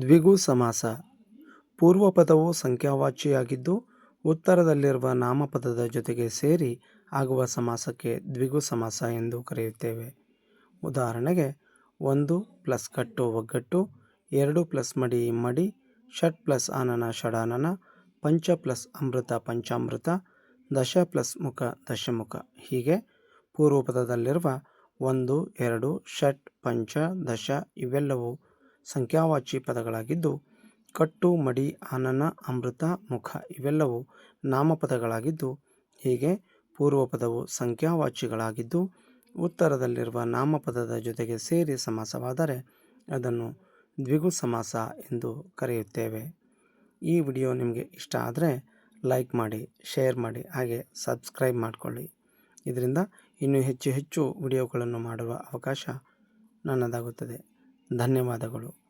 ದ್ವಿಗು ಸಮಾಸ. ಪೂರ್ವಪದವು ಸಂಖ್ಯಾವಾಚಿಯಾಗಿದ್ದು, ಉತ್ತರದಲ್ಲಿರುವ ನಾಮಪದದ ಜೊತೆಗೆ ಸೇರಿ ಆಗುವ ಸಮಾಸಕ್ಕೆ ದ್ವಿಗು ಸಮಾಸ ಎಂದು ಕರೆಯುತ್ತೇವೆ. ಉದಾಹರಣೆಗೆ, ಒಂದು ಪ್ಲಸ್ ಕಟ್ಟು ಒಗ್ಗಟ್ಟು, ಎರಡು ಪ್ಲಸ್ ಮಡಿ ಇಮ್ಮಡಿ ಷಟ್ ಪ್ಲಸ್ ಆನನ ಷಡಾನನ, ಪಂಚ ಪ್ಲಸ್ ಅಮೃತ ಪಂಚಾಮೃತ, ದಶ ಪ್ಲಸ್ ಮುಖ ದಶಮುಖ. ಹೀಗೆ ಪೂರ್ವಪದದಲ್ಲಿರುವ ಒಂದು, ಎರಡು, ಷಟ್, ಪಂಚ, ದಶ ಇವೆಲ್ಲವೂ ಸಂಖ್ಯಾವಾಚಿ ಪದಗಳಾಗಿದ್ದು ಕಟ್ಟು, ಮಡಿ ಆನನ ಅಮೃತ, ಮುಖ ಇವೆಲ್ಲವೂ ನಾಮಪದಗಳಾಗಿದ್ದು, ಹೀಗೆ ಪೂರ್ವಪದವು ಸಂಖ್ಯಾವಾಚಿಗಳಾಗಿದ್ದು, ಉತ್ತರದಲ್ಲಿರುವ ನಾಮಪದದ ಜೊತೆಗೆ ಸೇರಿ ಸಮಾಸವಾದರೆ ಅದನ್ನು ದ್ವಿಗು ಸಮಾಸ ಎಂದು ಕರೆಯುತ್ತೇವೆ. ಈ ವಿಡಿಯೋ ನಿಮಗೆ ಇಷ್ಟ ಆದರೆ ಲೈಕ್ ಮಾಡಿ, ಶೇರ್ ಮಾಡಿ, ಹಾಗೆ ಸಬ್ಸ್ಕ್ರೈಬ್ ಮಾಡಿಕೊಳ್ಳಿ. ಇದರಿಂದ ಇನ್ನೂ ಹೆಚ್ಚು ಹೆಚ್ಚು ವಿಡಿಯೋಗಳನ್ನು ಮಾಡುವ ಅವಕಾಶ ನನ್ನದಾಗುತ್ತದೆ. ಧನ್ಯವಾದಗಳು.